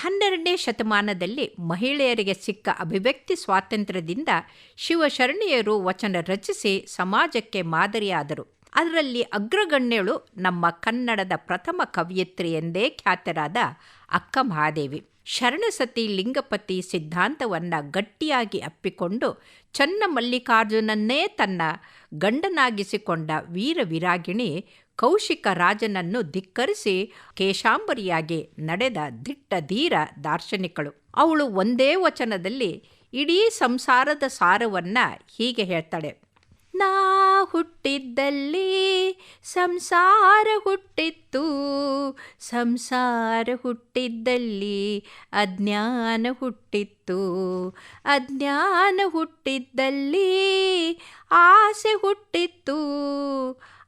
ಹನ್ನೆರಡನೇ ಶತಮಾನದಲ್ಲಿ ಮಹಿಳೆಯರಿಗೆ ಸಿಕ್ಕ ಅಭಿವ್ಯಕ್ತಿ ಸ್ವಾತಂತ್ರ್ಯದಿಂದ ಶಿವಶರಣೆಯರು ವಚನ ರಚಿಸಿ ಸಮಾಜಕ್ಕೆ ಮಾದರಿಯಾದರು. ಅದರಲ್ಲಿ ಅಗ್ರಗಣ್ಯಳು ನಮ್ಮ ಕನ್ನಡದ ಪ್ರಥಮ ಕವಯಿತ್ರಿ ಎಂದೇ ಖ್ಯಾತರಾದ ಅಕ್ಕ ಮಹಾದೇವಿ. ಶರಣಸತಿ ಲಿಂಗಪತಿ ಸಿದ್ಧಾಂತವನ್ನು ಗಟ್ಟಿಯಾಗಿ ಅಪ್ಪಿಕೊಂಡು ಚನ್ನ ಮಲ್ಲಿಕಾರ್ಜುನನ್ನೇ ತನ್ನ ಗಂಡನಾಗಿಸಿಕೊಂಡ ವೀರ ವಿರಾಗಿಣಿ ಕೌಶಿಕ ರಾಜನನ್ನು ಧಿಕ್ಕರಿಸಿ ಕೇಶಾಂಬರಿಯಾಗಿ ನಡೆದ ದಿಟ್ಟ ಧೀರ ದಾರ್ಶನಿಕಳು. ಅವಳು ಒಂದೇ ವಚನದಲ್ಲಿ ಇಡೀ ಸಂಸಾರದ ಸಾರವನ್ನು ಹೀಗೆ ಹೇಳ್ತಾಳೆ. ನಾ ಹುಟ್ಟಿದ್ದಲ್ಲಿ ಸಂಸಾರ ಹುಟ್ಟಿತ್ತು, ಸಂಸಾರ ಹುಟ್ಟಿದ್ದಲ್ಲಿ ಅಜ್ಞಾನ ಹುಟ್ಟಿತ್ತು, ಅಜ್ಞಾನ ಹುಟ್ಟಿದ್ದಲ್ಲಿ ಆಸೆ ಹುಟ್ಟಿತ್ತು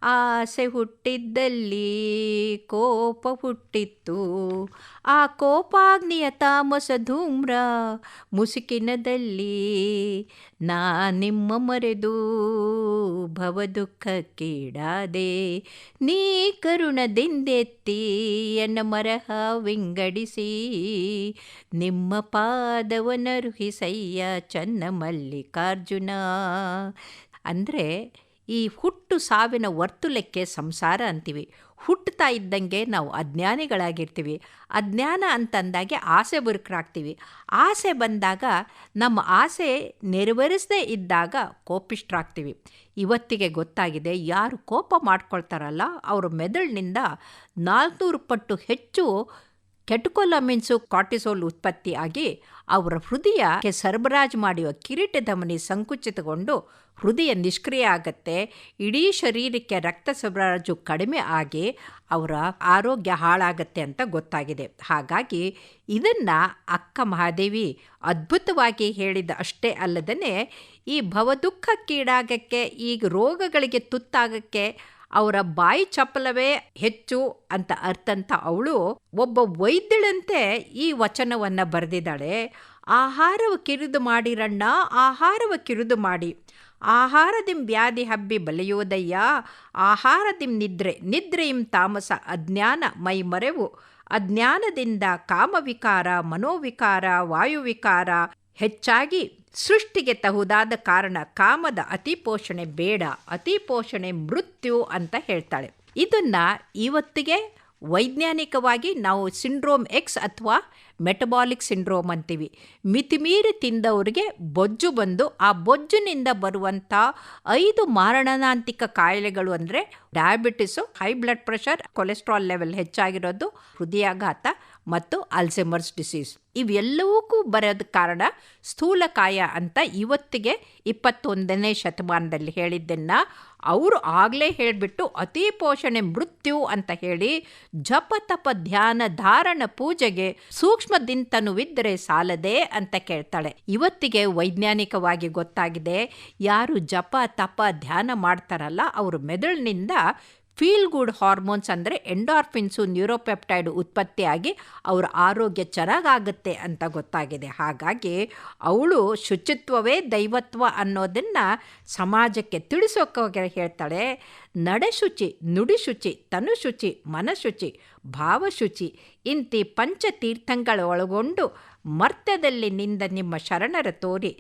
ಆಸೆ ಹುಟ್ಟಿದ್ದಲ್ಲಿ ಕೋಪ ಹುಟ್ಟಿತ್ತು. ಆ ಕೋಪಾಗ್ನಿಯ ತಾಮಸ ಧೂಮ್ರ ಮುಸುಕಿನದಲ್ಲಿ ನಾ ನಿಮ್ಮ ಮರೆದು ಭವದುಃಖಕ್ಕೀಡಾದೆ ನೀ ಕರುಣದಿಂದೆತ್ತಿ ಎನ್ನ ಮರಹ ವಿಂಗಡಿಸಿ. ನಿಮ್ಮ ಪಾದವನರುಹಿಸಯ್ಯ ಚನ್ನ ಮಲ್ಲಿಕಾರ್ಜುನ. ಅಂದರೆ ಈ ಹುಟ್ಟು ಸಾವಿನ ವರ್ತುಲಕ್ಕೆ ಸಂಸಾರ ಅಂತೀವಿ. ಹುಟ್ಟುತ್ತಾ ಇದ್ದಂಗೆ ನಾವು ಅಜ್ಞಾನಿಗಳಾಗಿರ್ತೀವಿ. ಅಜ್ಞಾನ ಅಂತಂದಾಗೆ ಆಸೆ ಬುರುಕರಾಗ್ತೀವಿ. ಆಸೆ ಬಂದಾಗ ನಮ್ಮ ಆಸೆ ನೆರವೇರಿಸದೇ ಇದ್ದಾಗ ಕೋಪಿಷ್ಟ್ರಾಗ್ತೀವಿ. ಇವತ್ತಿಗೆ ಗೊತ್ತಾಗಿದೆ ಯಾರು ಕೋಪ ಮಾಡ್ಕೊಳ್ತಾರಲ್ಲ, ಅವ್ರ ಮೆದುಳಿನಿಂದ ನಾಲ್ನೂರು ಪಟ್ಟು ಹೆಚ್ಚು ಕೆಟುಕೊಲಮಿನ್ಸು ಕಾರ್ಟಿಸೋಲ್ ಉತ್ಪತ್ತಿಯಾಗಿ ಅವರ ಹೃದಯಕ್ಕೆ ಸರಬರಾಜು ಮಾಡುವ ಕಿರೀಟ ಧಮನಿ ಸಂಕುಚಿತಗೊಂಡು ಹೃದಯ ನಿಷ್ಕ್ರಿಯ ಆಗತ್ತೆ. ಇಡೀ ಶರೀರಕ್ಕೆ ರಕ್ತ ಸರಬರಾಜು ಕಡಿಮೆ ಆಗಿ ಅವರ ಆರೋಗ್ಯ ಹಾಳಾಗತ್ತೆ ಅಂತ ಗೊತ್ತಾಗಿದೆ. ಹಾಗಾಗಿ ಇದನ್ನು ಅಕ್ಕ ಮಹಾದೇವಿ ಅದ್ಭುತವಾಗಿ ಹೇಳಿದ ಅಷ್ಟೇ ಅಲ್ಲದೇ ಈ ಭವದುಃಖಕ್ಕೀಡಾಗಕ್ಕೆ ಈಗ ರೋಗಗಳಿಗೆ ತುತ್ತಾಗಕ್ಕೆ ಅವರ ಬಾಯಿ ಚಪ್ಪಲವೇ ಹೆಚ್ಚು ಅಂತ ಅರ್ಥಂತ ಅವಳು ಒಬ್ಬ ವೈದ್ಯಳಂತೆ ಈ ವಚನವನ್ನು ಬರೆದಿದ್ದಾಳೆ. ಆಹಾರವ ಕಿರಿದು ಮಾಡಿರಣ್ಣ ಆಹಾರವ ಕಿರಿದು ಮಾಡಿ. ಆಹಾರದಿಂ ವ್ಯಾಧಿ ಹಬ್ಬಿ ಬಲಿಯೋದಯ್ಯ ಆಹಾರದಿಂ ನಿದ್ರೆ, ನಿದ್ರೆಯಿಂ ತಾಮಸ, ಅಜ್ಞಾನ ಮೈ ಮರೆವು. ಅಜ್ಞಾನದಿಂದ ಕಾಮವಿಕಾರ, ಮನೋವಿಕಾರ, ವಾಯುವಿಕಾರ ಹೆಚ್ಚಾಗಿ ಸೃಷ್ಟಿಗೆ ತಹುದಾದ ಕಾರಣ ಕಾಮದ ಅತಿಪೋಷಣೆ ಬೇಡ ಅತಿಪೋಷಣೆ ಮೃತ್ಯು ಅಂತ ಹೇಳ್ತಾಳೆ. ಇದನ್ನು ಇವತ್ತಿಗೆ ವೈಜ್ಞಾನಿಕವಾಗಿ ನಾವು ಸಿಂಡ್ರೋಮ್ ಎಕ್ಸ್ ಅಥವಾ ಮೆಟಬಾಲಿಕ್ ಸಿಂಡ್ರೋಮ್ ಅಂತೀವಿ. ಮಿತಿಮೀರಿ ತಿಂದವರಿಗೆ ಬೊಜ್ಜು ಬಂದು ಆ ಬೊಜ್ಜಿನಿಂದ ಬರುವಂಥ ಐದು ಮಾರಣಾಂತಿಕ ಕಾಯಿಲೆಗಳು ಅಂದರೆ diabetes high blood pressure cholesterol level ಹೆಚ್ಚಾಗಿರೋದು, ಹೃದಯಾಘಾತ ಮತ್ತು ಅಲ್ಸೆಮರ್ಸ್ ಡಿಸೀಸ್ ಇವೆಲ್ಲವಕ್ಕೂ ಬರೋದ ಕಾರಣ ಸ್ಥೂಲಕಾಯ ಅಂತ ಇವತ್ತಿಗೆ ಇಪ್ಪತ್ತೊಂದನೇ ಶತಮಾನದಲ್ಲಿ ಹೇಳಿದ್ದನ್ನು ಅವರು ಆಗಲೇ ಹೇಳಿಬಿಟ್ಟು ಅತಿ ಪೋಷಣೆ ಮೃತ್ಯು ಅಂತ ಹೇಳಿ ಜಪ ತಪ ಧ್ಯಾನ ಧಾರಣ ಪೂಜೆಗೆ ಸೂಕ್ಷ್ಮದಿಂತನುವಿದ್ದರೆ ಸಾಲದೆ ಅಂತ ಕೇಳ್ತಾಳೆ. ಇವತ್ತಿಗೆ ವೈಜ್ಞಾನಿಕವಾಗಿ ಗೊತ್ತಾಗಿದೆ ಯಾರು ಜಪ ತಪ ಧ್ಯಾನ ಮಾಡ್ತಾರಲ್ಲ ಅವರು ಮೆದುಳಿನಿಂದ ಫೀಲ್ ಗುಡ್ ಹಾರ್ಮೋನ್ಸ್ ಅಂದರೆ ಎಂಡಾರ್ಫಿನ್ಸು ನ್ಯೂರೋಪೆಪ್ಟೈಡ್ ಉತ್ಪತ್ತಿಯಾಗಿ ಅವರ ಆರೋಗ್ಯ ಚೆನ್ನಾಗಾಗುತ್ತೆ ಅಂತ ಗೊತ್ತಾಗಿದೆ. ಹಾಗಾಗಿ ಅವಳು ಶುಚಿತ್ವವೇ ದೈವತ್ವ ಅನ್ನೋದನ್ನು ಸಮಾಜಕ್ಕೆ ತಿಳಿಸೋಕೆ ಹೇಳ್ತಾಳೆ ನಡೆಶುಚಿ ನುಡಿಶುಚಿ ತನುಶುಚಿ ಮನಶುಚಿ ಭಾವಶುಚಿ ಇಂತಿ ಪಂಚತೀರ್ಥಂಗಳ ಒಳಗೊಂಡು ಮರ್ತ್ಯದಲ್ಲಿ ನಿಂದ ನಿಮ್ಮ ಶರಣರ ತೋರಿ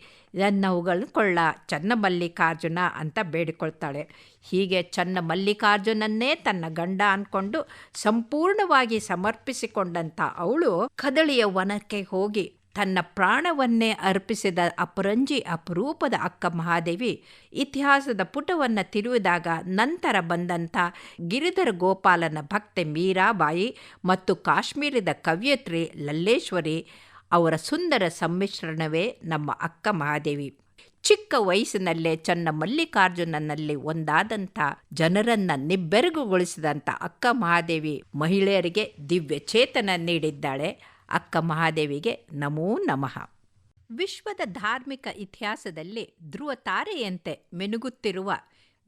ಕೊಳ್ಳ. ಚನ್ನಮಲ್ಲಿಕಾರ್ಜುನ ಅಂತ ಬೇಡಿಕೊಳ್ತಾಳೆ. ಹೀಗೆ ಚನ್ನ ಮಲ್ಲಿಕಾರ್ಜುನನ್ನೇ ತನ್ನ ಗಂಡ ಅಂದ್ಕೊಂಡು ಸಂಪೂರ್ಣವಾಗಿ ಸಮರ್ಪಿಸಿಕೊಂಡಂಥ ಅವಳು ಕದಳಿಯ ವನಕ್ಕೆ ಹೋಗಿ ತನ್ನ ಪ್ರಾಣವನ್ನೇ ಅರ್ಪಿಸಿದ ಅಪರಂಜಿ ಅಪರೂಪದ ಅಕ್ಕ ಮಹಾದೇವಿ ಇತಿಹಾಸದ ಪುಟವನ್ನು ತಿರುವಿದಾಗ ನಂತರ ಬಂದಂಥ ಗಿರಿಧರ ಗೋಪಾಲನ ಭಕ್ತೆ ಮೀರಾಬಾಯಿ ಮತ್ತು ಕಾಶ್ಮೀರದ ಕವಯತ್ರಿ ಲಲ್ಲೇಶ್ವರಿ ಅವರ ಸುಂದರ ಸಮ್ಮಿಶ್ರಣವೇ ನಮ್ಮ ಅಕ್ಕ ಮಹಾದೇವಿ. ಚಿಕ್ಕ ವಯಸ್ಸಿನಲ್ಲೇ ಚನ್ನ ಮಲ್ಲಿಕಾರ್ಜುನನಲ್ಲಿ ಒಂದಾದಂಥ ಜನರನ್ನ ನಿಬ್ಬೆರಗುಗೊಳಿಸಿದಂಥ ಅಕ್ಕ ಮಹಾದೇವಿ ಮಹಿಳೆಯರಿಗೆ ದಿವ್ಯ ಚೇತನ ನೀಡಿದ್ದಾಳೆ. ಅಕ್ಕ ಮಹಾದೇವಿಗೆ ನಮೋ ನಮಃ. ವಿಶ್ವದ ಧಾರ್ಮಿಕ ಇತಿಹಾಸದಲ್ಲಿ ಧ್ರುವ ತಾರೆಯಂತೆ ಮೆನುಗುತ್ತಿರುವ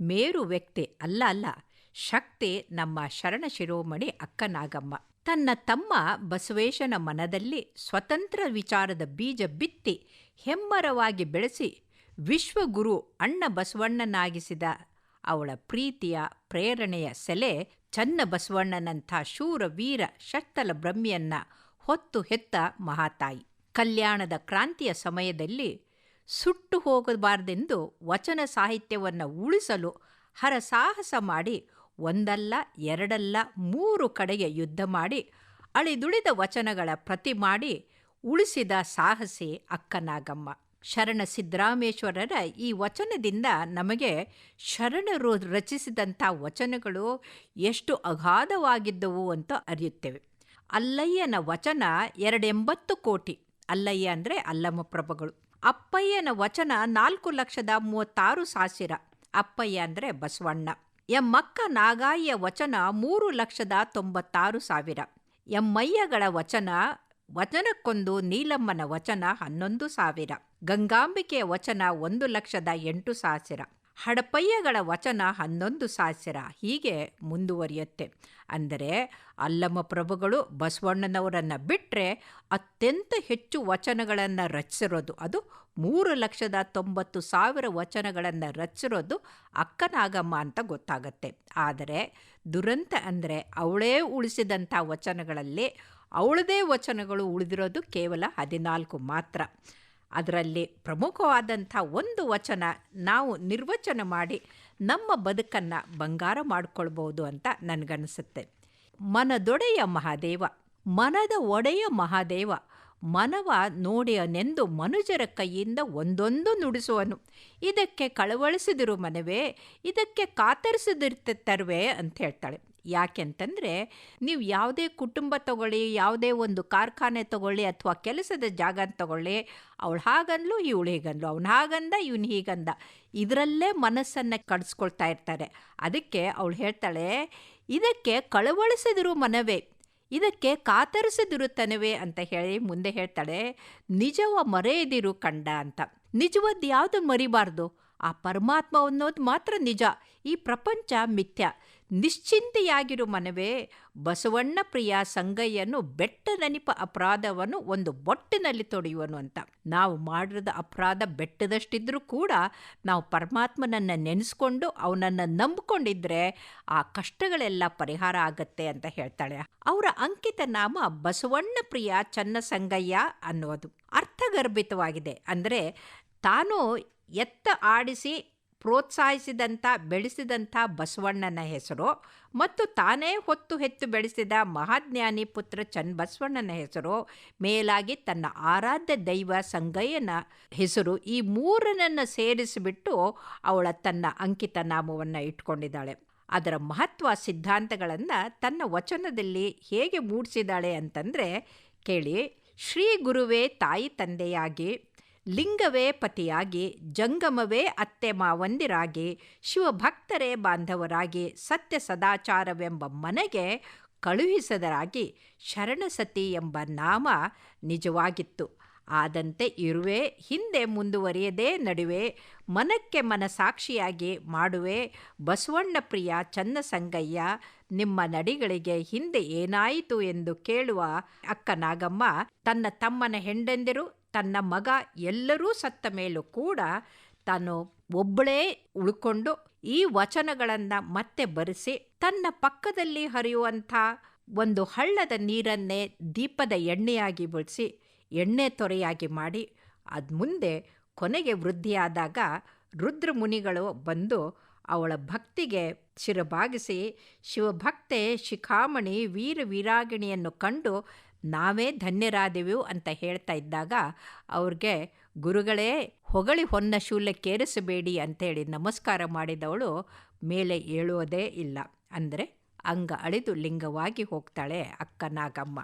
ಮೇರು ವ್ಯಕ್ತಿ ಅಲ್ಲ ಅಲ್ಲ, ಶಕ್ತಿ ನಮ್ಮ ಶರಣ ಶಿರೋಮಣಿ ಅಕ್ಕ ನಾಗಮ್ಮ. ತನ್ನ ತಮ್ಮ ಬಸವೇಶನ ಮನದಲ್ಲಿ ಸ್ವತಂತ್ರ ವಿಚಾರದ ಬೀಜ ಬಿತ್ತಿ ಹೆಮ್ಮರವಾಗಿ ಬೆಳೆಸಿ ವಿಶ್ವಗುರು ಅಣ್ಣ ಬಸವಣ್ಣನಾಗಿಸಿದ ಅವಳ ಪ್ರೀತಿಯ ಪ್ರೇರಣೆಯ ಸೆಲೆ ಚನ್ನ ಬಸವಣ್ಣನಂಥ ಶೂರ ವೀರ ಶತ್ತಲ ಬ್ರಹ್ಮಿಯನ್ನ ಹೊತ್ತು ಹೆತ್ತ ಮಹಾತಾಯಿ. ಕಲ್ಯಾಣದ ಕ್ರಾಂತಿಯ ಸಮಯದಲ್ಲಿ ಸುಟ್ಟು ಹೋಗಬಾರದೆಂದು ವಚನ ಸಾಹಿತ್ಯವನ್ನು ಉಳಿಸಲು ಹರಸಾಹಸ ಮಾಡಿ ಒಂದಲ್ಲ, ಎರಡಲ್ಲ, ಮೂರು ಕಡೆಗೆ ಯುದ್ಧ ಮಾಡಿ, ಅಳಿದುಳಿದ ವಚನಗಳ ಪ್ರತಿ ಮಾಡಿ ಉಳಿಸಿದ ಸಾಹಸಿ ಅಕ್ಕನಾಗಮ್ಮ. ಶರಣ ಸಿದ್ದರಾಮೇಶ್ವರರ ಈ ವಚನದಿಂದ ನಮಗೆ ಶರಣರು ರಚಿಸಿದಂಥ ವಚನಗಳು ಎಷ್ಟು ಅಗಾಧವಾಗಿದ್ದವು ಅಂತ ಅರಿಯುತ್ತೇವೆ. ಅಲ್ಲಯ್ಯನ ವಚನ ಎರಡೆಂಬತ್ತು ಕೋಟಿ. ಅಲ್ಲಯ್ಯ ಅಂದರೆ ಅಲ್ಲಮ್ಮ ಪ್ರಭುಗಳು. ಅಪ್ಪಯ್ಯನ ವಚನ ನಾಲ್ಕು ಲಕ್ಷದ ಮೂವತ್ತಾರು ಸಾವಿರ. ಅಪ್ಪಯ್ಯ ಅಂದರೆ ಬಸವಣ್ಣ. ಎಮ್ಮಕ್ಕ ನಾಗಾಯಿಯ ವಚನ ಮೂರು ಲಕ್ಷದ ತೊಂಬತ್ತಾರು ಸಾವಿರ. ಎಮ್ಮಯ್ಯಗಳ ವಚನ ವಚನಕ್ಕೊಂದು ನೀಲಮ್ಮನ ವಚನ ಹನ್ನೊಂದು ಸಾವಿರ. ಗಂಗಾಂಬಿಕೆಯ ವಚನ ಒಂದು ಲಕ್ಷದ ಎಂಟು ಸಾವಿರ ಹಡಪಯ್ಯಗಳ ವಚನ ಹನ್ನೊಂದು ಸಾವಿರ ಹೀಗೆ ಮುಂದುವರಿಯುತ್ತೆ. ಅಂದರೆ, ಅಲ್ಲಮ್ಮ ಪ್ರಭುಗಳು ಬಸವಣ್ಣನವರನ್ನು ಬಿಟ್ಟರೆ ಅತ್ಯಂತ ಹೆಚ್ಚು ವಚನಗಳನ್ನು ರಚಿಸಿರೋದು, ಅದು ಮೂರು ಲಕ್ಷದ ತೊಂಬತ್ತು ಸಾವಿರ ವಚನಗಳನ್ನು ರಚಿಸಿರೋದು ಅಕ್ಕನಾಗಮ್ಮ ಅಂತ ಗೊತ್ತಾಗತ್ತೆ. ಆದರೆ, ದುರಂತ ಅಂದರೆ ಅವಳೇ ಉಳಿಸಿದಂಥ ವಚನಗಳಲ್ಲಿ ಅವಳದೇ ವಚನಗಳು ಉಳಿದಿರೋದು ಕೇವಲ ಹದಿನಾಲ್ಕು ಮಾತ್ರ. ಅದರಲ್ಲಿ ಪ್ರಮುಖವಾದಂಥ ಒಂದು ವಚನ ನಾವು ನಿರ್ವಚನ ಮಾಡಿ ನಮ್ಮ ಬದುಕನ್ನು ಬಂಗಾರ ಮಾಡಿಕೊಳ್ಬೋದು ಅಂತ ನನಗನ್ನಿಸುತ್ತೆ ಮನದೊಡೆಯ ಮಹಾದೇವ, ಮನದ ಒಡೆಯ ಮಹಾದೇವ, ಮನವ ನೋಡಿಯನೆಂದು ಮನುಜರ ಕೈಯಿಂದ ಒಂದೊಂದು ನುಡಿಸುವನು. ಇದಕ್ಕೆ ಕಳವಳಿಸಿದಿರು ಮನವೇ, ಇದಕ್ಕೆ ಕಾತರಿಸಿದಿರ್ತರ್ವೆ ಅಂತ ಹೇಳ್ತಾಳೆ. ಯಾಕೆಂತಂದರೆ ನೀವು ಯಾವುದೇ ಕುಟುಂಬ ತಗೊಳ್ಳಿ, ಯಾವುದೇ ಒಂದು ಕಾರ್ಖಾನೆ ತಗೊಳ್ಳಿ ಅಥವಾ ಕೆಲಸದ ಜಾಗ ತಗೊಳ್ಳಿ, ಅವಳು ಹಾಗಂದ್ಲು, ಇವಳು ಹೀಗನ್ಲು ಅವನು ಹಾಗಂದ, ಇವನು ಹೀಗಂದ. ಇದರಲ್ಲೇ ಮನಸ್ಸನ್ನು ಕಡಿಸ್ಕೊಳ್ತಾ ಇರ್ತಾರೆ. ಅದಕ್ಕೆ ಅವಳು ಹೇಳ್ತಾಳೆ, ಇದಕ್ಕೆ ಕಳವಳಿಸಿದ್ರು ಮನವೇ, ಇದಕ್ಕೆ ಕಾತರಿಸದಿರು ತನವೇ ಅಂತ ಹೇಳಿ ಮುಂದೆ ಹೇಳ್ತಾಳೆ, ನಿಜವ ಮರೆಯದಿರು ಕಂಡ ಅಂತ. ನಿಜವಾದ ಯಾವುದು ಮರಿಬಾರ್ದು? ಆ ಪರಮಾತ್ಮ ಅನ್ನೋದು ಮಾತ್ರ ನಿಜ. ಈ ಪ್ರಪಂಚ ಮಿಥ್ಯ. ನಿಶ್ಚಿಂತೆಯಾಗಿರು ಮನವೇ, ಬಸವಣ್ಣ ಪ್ರಿಯ ಸಂಗಯ್ಯನು ಬೆಟ್ಟ ನೆನಪ ಅಪರಾಧವನ್ನು ಒಂದು ಬೊಟ್ಟಿನಲ್ಲಿ ತೊಡೆಯುವನು ಅಂತ. ನಾವು ಮಾಡಿದ ಅಪರಾಧ ಬೆಟ್ಟದಷ್ಟಿದ್ರೂ ಕೂಡ ನಾವು ಪರಮಾತ್ಮನನ್ನು ನೆನೆಸ್ಕೊಂಡು ಅವನನ್ನು ನಂಬಿಕೊಂಡಿದ್ರೆ ಆ ಕಷ್ಟಗಳೆಲ್ಲ ಪರಿಹಾರ ಆಗತ್ತೆ ಅಂತ ಹೇಳ್ತಾಳೆ. ಅವರ ಅಂಕಿತ ನಾಮ ಬಸವಣ್ಣ ಪ್ರಿಯ ಚನ್ನಸಂಗಯ್ಯ ಅನ್ನೋದು. ಅರ್ಥಗರ್ಭಿತವಾಗಿದೆ. ಅಂದರೆ ತಾನು ಎತ್ತ ಆಡಿಸಿ ಪ್ರೋತ್ಸಾಹಿಸಿದಂಥ, ಬೆಳೆಸಿದಂಥ ಬಸವಣ್ಣನ ಹೆಸರು ಮತ್ತು ತಾನೇ ಹೊತ್ತು ಹೆತ್ತು ಬೆಳೆಸಿದ ಮಹಾಜ್ಞಾನಿ ಪುತ್ರ ಚನ್ನಬಸವಣ್ಣನ ಹೆಸರು. ಮೇಲಾಗಿ ತನ್ನ ಆರಾಧ್ಯ ದೈವ ಸಂಗಯ್ಯನ ಹೆಸರು ಈ ಮೂರನನ್ನು ಸೇರಿಸಿಬಿಟ್ಟು ಅವಳ ತನ್ನ ಅಂಕಿತ ನಾಮವನ್ನು ಇಟ್ಕೊಂಡಿದ್ದಾಳೆ. ಅದರ ಮಹತ್ವ ಸಿದ್ಧಾಂತಗಳನ್ನು ತನ್ನ ವಚನದಲ್ಲಿ ಹೇಗೆ ಮೂಡಿಸಿದಾಳೆ ಅಂತಂದರೆ, ಕೇಳಿ, ಶ್ರೀ ಗುರುವೇ ತಾಯಿ ತಂದೆಯಾಗಿ ಲಿಂಗವೇ ಪತಿಯಾಗಿ, ಜಂಗಮವೇ ಅತ್ತೆ ಮಾವಂದಿರಾಗಿ, ಶಿವಭಕ್ತರೇ ಬಾಂಧವರಾಗಿ, ಸತ್ಯ ಸದಾಚಾರವೆಂಬ ಮನೆಗೆ ಕಳುಹಿಸದರಾಗಿ ಶರಣಸತಿ ಎಂಬ ನಾಮ ನಿಜವಾಗಿತ್ತು. ಆದಂತೆ ಇರುವೆ ಹಿಂದೆ ಮುಂದುವರಿಯದೇ ನಡುವೆ ಮನಕ್ಕೆ ಮನಸಾಕ್ಷಿಯಾಗಿ ಮಾಡುವೆ, ಬಸವಣ್ಣ ಪ್ರಿಯ ಚನ್ನಸಂಗಯ್ಯ, ನಿಮ್ಮ ನಡಿಗಳಿಗೆ ಹಿಂದೆ ಏನಾಯಿತು ಎಂದು ಕೇಳುವ ಅಕ್ಕ ನಾಗಮ್ಮ, ತನ್ನ ತಮ್ಮನ ಹೆಂಡಂದಿರು ತನ್ನ ಮಗ ಎಲ್ಲರೂ ಸತ್ತ ಮೇಲೂ ಕೂಡ ತಾನು ಒಬ್ಬಳೇ ಉಳ್ಕೊಂಡು ಈ ವಚನಗಳನ್ನು ಮತ್ತೆ ಬರೆಸಿ ತನ್ನ ಪಕ್ಕದಲ್ಲಿ ಹರಿಯುವಂಥ ಒಂದು ಹಳ್ಳದ ನೀರನ್ನೇ ದೀಪದ ಎಣ್ಣೆಯಾಗಿ ಬಳಸಿ, ಎಣ್ಣೆ ತೊರೆಯಾಗಿ ಮಾಡಿ ಅದು ಮುಂದೆ ಕೊನೆಗೆ ವೃದ್ಧಿಯಾದಾಗ ರುದ್ರಮುನಿಗಳು ಬಂದು ಅವಳ ಭಕ್ತಿಗೆ ಶಿರಬಾಗಿಸಿ ಶಿವಭಕ್ತೆ ಶಿಖಾಮಣಿ ವೀರ ವೀರಾಗಿಣಿಯನ್ನು ಕಂಡು ನಾವೇ ಧನ್ಯರಾದೆವು ಅಂತ ಹೇಳ್ತಾ ಇದ್ದಾಗ ಅವ್ರಿಗೆ, ಗುರುಗಳೇ, ಹೊಗಳಿ ಹೊನ್ನ ಶೂಲಕ್ಕೇರಿಸಬೇಡಿ ಅಂತೇಳಿ ನಮಸ್ಕಾರ ಮಾಡಿದವಳು ಮೇಲೆ ಏಳುವುದೇ ಇಲ್ಲ. ಅಂದರೆ ಅಂಗ ಅಳಿದು ಲಿಂಗವಾಗಿ ಹೋಗ್ತಾಳೆ ಅಕ್ಕ ನಾಗಮ್ಮ.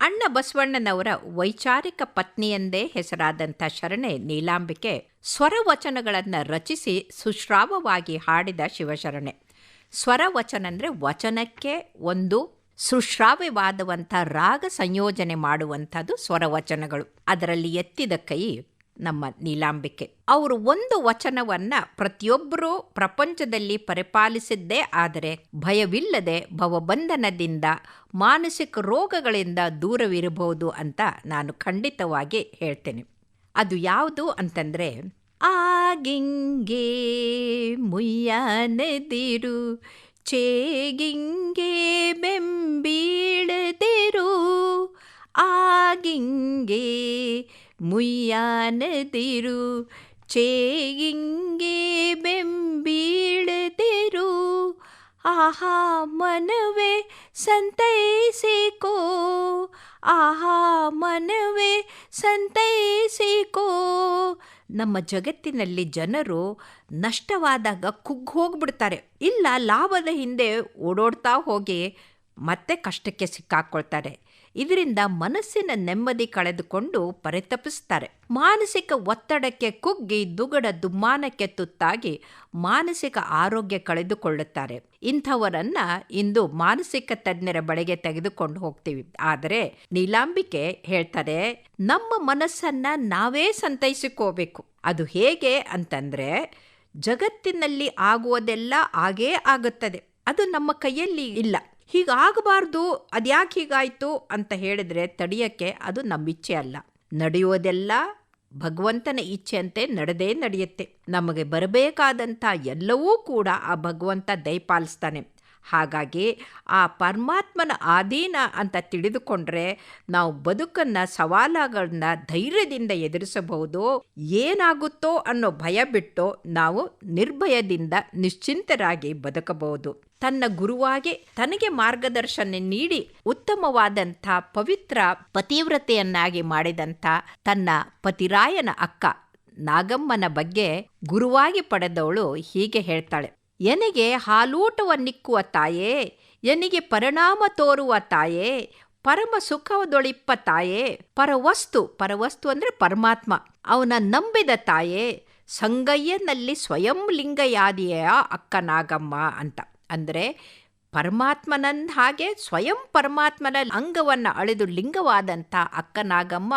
ಅಣ್ಣ ಬಸವಣ್ಣನವರ ವೈಚಾರಿಕ ಪತ್ನಿಯೆಂದೇ ಹೆಸರಾದಂಥ ಶರಣೆ ನೀಲಾಂಬಿಕೆ ಸ್ವರವಚನಗಳನ್ನು ರಚಿಸಿ ಸುಶ್ರಾವವಾಗಿ ಹಾಡಿದ ಶಿವಶರಣೆ. ಸ್ವರವಚನ ಅಂದರೆ ವಚನಕ್ಕೆ ಒಂದು ಸುಶ್ರಾವ್ಯವಾದವಂಥ ರಾಗ ಸಂಯೋಜನೆ ಮಾಡುವಂಥದ್ದು ಸ್ವರವಚನಗಳು. ಅದರಲ್ಲಿ ಎತ್ತಿದ ಕೈ ನಮ್ಮ ನೀಲಾಂಬಿಕೆ. ಅವರು ಒಂದು ವಚನವನ್ನು ಪ್ರತಿಯೊಬ್ಬರೂ ಪ್ರಪಂಚದಲ್ಲಿ ಪರಿಪಾಲಿಸಿದ್ದೇ ಆದರೆ ಭಯವಿಲ್ಲದೆ ಭವಬಂಧನದಿಂದ ಮಾನಸಿಕ ರೋಗಗಳಿಂದ ದೂರವಿರಬಹುದು ಅಂತ ನಾನು ಖಂಡಿತವಾಗಿ ಹೇಳ್ತೇನೆ. ಅದು ಯಾವುದು ಅಂತಂದರೆ ಆಗಿಂಗೆ ಮುಯ್ಯನದಿರು ಚೇಗಿಂಗೆ ಬೆಂಬೀಳದಿರು ಮುಯ್ಯಾನದಿರು, ಚೇಗಿಂಗೆ ಬೆಂಬೀಳದಿರು. ಆಹಾ, ಮನವೇ ಸಂತೈಸಿಕೋ, ಆಹಾ, ಮನವೇ ಸಂತೈಸಿಕೋ. ನಮ್ಮ ಜಗತ್ತಿನಲ್ಲಿ ಜನರು ನಷ್ಟವಾದಾಗ ಕುಗ್ಗಿ ಹೋಗ್ಬಿಡ್ತಾರೆ. ಇಲ್ಲ, ಲಾಭದ ಹಿಂದೆ ಓಡೋಡ್ತಾ ಹೋಗಿ ಮತ್ತೆ ಕಷ್ಟಕ್ಕೆ ಸಿಕ್ಕಾಕೊಳ್ತಾರೆ. ಇದರಿಂದ ಮನಸ್ಸಿನ ನೆಮ್ಮದಿ ಕಳೆದುಕೊಂಡು ಪರಿತಪಿಸ್ತಾರೆ ಮಾನಸಿಕ ಒತ್ತಡಕ್ಕೆ ಕುಗ್ಗಿ ದುಗಡ ದುಮ್ಮಾನಕ್ಕೆ ತುತ್ತಾಗಿ ಮಾನಸಿಕ ಆರೋಗ್ಯ ಕಳೆದುಕೊಳ್ಳುತ್ತಾರೆ. ಇಂಥವರನ್ನ ಇಂದು ಮಾನಸಿಕ ತಜ್ಞರ ಬಳಿಗೆ ತೆಗೆದುಕೊಂಡು ಹೋಗ್ತೀವಿ. ಆದರೆ ನೀಲಾಂಬಿಕೆ ಹೇಳ್ತಾರೆ, ನಮ್ಮ ಮನಸ್ಸನ್ನ ನಾವೇ ಸಂತೈಸಿಕೋಬೇಕು. ಅದು ಹೇಗೆ ಅಂತಂದ್ರೆ, ಜಗತ್ತಿನಲ್ಲಿ ಆಗುವುದೆಲ್ಲ ಆಗೇ ಆಗುತ್ತದೆ. ಅದು ನಮ್ಮ ಕೈಯಲ್ಲಿ ಇಲ್ಲ. ಹೀಗಾಗಬಾರ್ದು, ಅದ್ಯಾಕೆ ಹೀಗಾಯಿತು ಅಂತ ಹೇಳಿದ್ರೆ ತಡೆಯೋಕ್ಕೆ ಅದು ನಮ್ಮ ಇಚ್ಛೆ ಅಲ್ಲ. ನಡೆಯೋದೆಲ್ಲ ಭಗವಂತನ ಇಚ್ಛೆಯಂತೆ ನಡೆದೇ ನಡೆಯುತ್ತೆ. ನಮಗೆ ಬರಬೇಕಾದಂಥ ಎಲ್ಲವೂ ಕೂಡ ಆ ಭಗವಂತ ದಯಪಾಲಿಸ್ತಾನೆ. ಹಾಗಾಗಿ ಆ ಪರಮಾತ್ಮನ ಆಧೀನ ಅಂತ ತಿಳಿದುಕೊಂಡ್ರೆ ನಾವು ಬದುಕನ್ನು, ಸವಾಲುಗಳನ್ನ ಧೈರ್ಯದಿಂದ ಎದುರಿಸಬಹುದು. ಏನಾಗುತ್ತೋ ಅನ್ನೋ ಭಯ ಬಿಟ್ಟು ನಾವು ನಿರ್ಭಯದಿಂದ ನಿಶ್ಚಿಂತರಾಗಿ ಬದುಕಬಹುದು. ತನ್ನ ಗುರುವಾಗಿ ತನಗೆ ಮಾರ್ಗದರ್ಶನ ನೀಡಿ ಉತ್ತಮವಾದಂಥ ಪವಿತ್ರ ಪತಿವ್ರತೆಯನ್ನಾಗಿ ಮಾಡಿದಂಥ ತನ್ನ ಪತಿರಾಯನ ಅಕ್ಕ ನಾಗಮ್ಮನ ಬಗ್ಗೆ ಗುರುವಾಗಿ ಪಡೆದವಳು ಹೀಗೆ ಹೇಳ್ತಾಳೆ. ಎನಿಗೆ ಹಾಲೂಟವನ್ನಿಕ್ಕುವ ತಾಯೇ, ಎನಿಗೆ ಪರಿಣಾಮ ತೋರುವ ತಾಯೇ, ಪರಮ ಸುಖದೊಳಿಪ್ಪ ತಾಯೇ, ಪರವಸ್ತು ಪರವಸ್ತು ಅಂದರೆ ಪರಮಾತ್ಮ. ಅವನ ನಂಬಿದ ತಾಯೇ, ಸಂಗಯ್ಯನಲ್ಲಿ ಸ್ವಯಂ ಲಿಂಗಯಾದಿಯ ಅಕ್ಕನಾಗಮ್ಮ ಅಂತ. ಅಂದರೆ ಪರಮಾತ್ಮನಂದ ಹಾಗೆ ಸ್ವಯಂ ಪರಮಾತ್ಮನ ಅಂಗವನ್ನು ಅಳೆದು ಲಿಂಗವಾದಂಥ ಅಕ್ಕನಾಗಮ್ಮ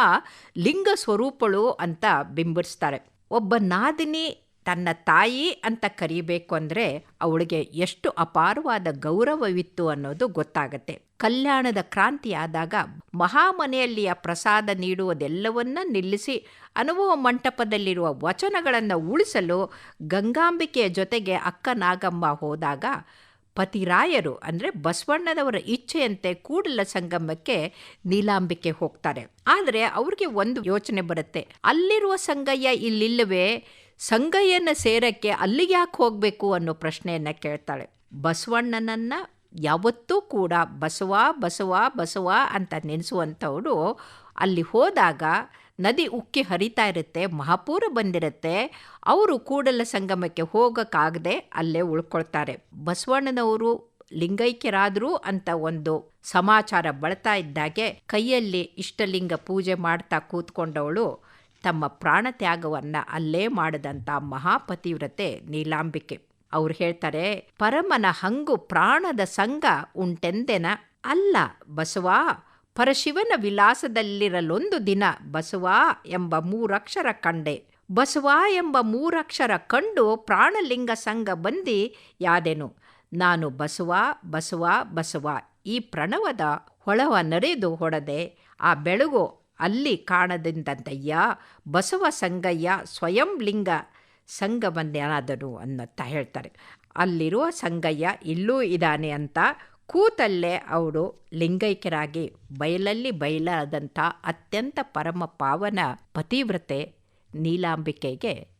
ಲಿಂಗ ಸ್ವರೂಪಳು ಅಂತ ಬಿಂಬಿಸ್ತಾರೆ. ಒಬ್ಬ ನಾದಿನಿ ತನ್ನ ತಾಯಿ ಅಂತ ಕರಿಬೇಕು ಅಂದರೆ ಅವಳಿಗೆ ಎಷ್ಟು ಅಪಾರವಾದ ಗೌರವವಿತ್ತು ಅನ್ನೋದು ಗೊತ್ತಾಗತ್ತೆ. ಕಲ್ಯಾಣದ ಕ್ರಾಂತಿ ಆದಾಗ ಮಹಾಮನೆಯಲ್ಲಿಯ ಪ್ರಸಾದ ನೀಡುವುದೆಲ್ಲವನ್ನ ನಿಲ್ಲಿಸಿ ಅನುಭವ ಮಂಟಪದಲ್ಲಿರುವ ವಚನಗಳನ್ನು ಉಳಿಸಲು ಗಂಗಾಂಬಿಕೆಯ ಜೊತೆಗೆ ಅಕ್ಕ ನಾಗಮ್ಮ ಹೋದಾಗ ಪತಿರಾಯರು ಅಂದರೆ ಬಸವಣ್ಣನವರ ಇಚ್ಛೆಯಂತೆ ಕೂಡಲ ಸಂಗಮಕ್ಕೆ ನೀಲಾಂಬಿಕೆ ಹೋಗ್ತಾರೆ. ಆದರೆ ಅವ್ರಿಗೆ ಒಂದು ಯೋಚನೆ ಬರುತ್ತೆ. ಅಲ್ಲಿರುವ ಸಂಗಯ್ಯ ಇಲ್ಲಿಲ್ಲವೇ? ಸಂಗಯ್ಯನ ಸೇರಕ್ಕೆ ಅಲ್ಲಿಗೆ ಯಾಕೆ ಹೋಗಬೇಕು ಅನ್ನೋ ಪ್ರಶ್ನೆಯನ್ನು ಕೇಳ್ತಾಳೆ. ಬಸವಣ್ಣನನ್ನು ಯಾವತ್ತೂ ಕೂಡ ಬಸವ ಬಸವ ಬಸವ ಅಂತ ನೆನೆಸುವಂಥವಳು ಅಲ್ಲಿ ಹೋದಾಗ ನದಿ ಉಕ್ಕಿ ಹರಿತಾ ಇರುತ್ತೆ, ಮಹಾಪೂರ ಬಂದಿರುತ್ತೆ. ಅವರು ಕೂಡಲ ಸಂಗಮಕ್ಕೆ ಹೋಗೋಕ್ಕಾಗದೆ ಅಲ್ಲೇ ಉಳ್ಕೊಳ್ತಾರೆ. ಬಸವಣ್ಣನವರು ಲಿಂಗೈಕ್ಯರಾದರು ಅಂತ ಒಂದು ಸಮಾಚಾರ ಬಳತಾ ಇದ್ದಾಗೆ ಕೈಯಲ್ಲಿ ಇಷ್ಟಲಿಂಗ ಪೂಜೆ ಮಾಡ್ತಾ ಕೂತ್ಕೊಂಡವಳು ತಮ್ಮ ಪ್ರಾಣತ್ಯಾಗವನ್ನು ಅಲ್ಲೇ ಮಾಡಿದಂಥ ಮಹಾಪತಿವ್ರತೆ ನೀಲಾಂಬಿಕೆ. ಅವ್ರು ಹೇಳ್ತಾರೆ, ಪರಮನ ಹಂಗು ಪ್ರಾಣದ ಸಂಘ ಉಂಟೆಂದೆನ? ಅಲ್ಲ, ಬಸವಾ, ಪರಶಿವನ ವಿಲಾಸದಲ್ಲಿರಲೊಂದು ದಿನ ಬಸವ ಎಂಬ ಮೂರಕ್ಷರ ಕಂಡೆ. ಬಸವ ಎಂಬ ಮೂರಕ್ಷರ ಕಂಡು ಪ್ರಾಣಲಿಂಗ ಸಂಘ ಬಂದಿ ಯಾದೆನು? ನಾನು ಬಸವ ಬಸವ ಬಸವ ಈ ಪ್ರಣವದ ಹೊಳವ ನರೆದು ಹೊಡೆದೆ, ಆ ಬೆಳಗು ಅಲ್ಲಿ ಕಾಣದಿಂದಂತಯ್ಯ ಬಸವ ಸಂಗಯ್ಯ ಸ್ವಯಂ ಲಿಂಗ ಸಂಗಮನಾದನು ಅನ್ನುತ್ತಾ ಹೇಳ್ತಾರೆ. ಅಲ್ಲಿರುವ ಸಂಗಯ್ಯ ಇಲ್ಲೂ ಇದ್ದಾನೆ ಅಂತ ಕೂತಲ್ಲೇ ಅವರು ಲಿಂಗೈಕ್ಯರಾಗಿ ಬಯಲಲ್ಲಿ ಬಯಲಾದಂಥ ಅತ್ಯಂತ ಪರಮ ಪಾವನ ಪತಿವ್ರತೆ ನೀಲಾಂಬಿಕೆಗೆ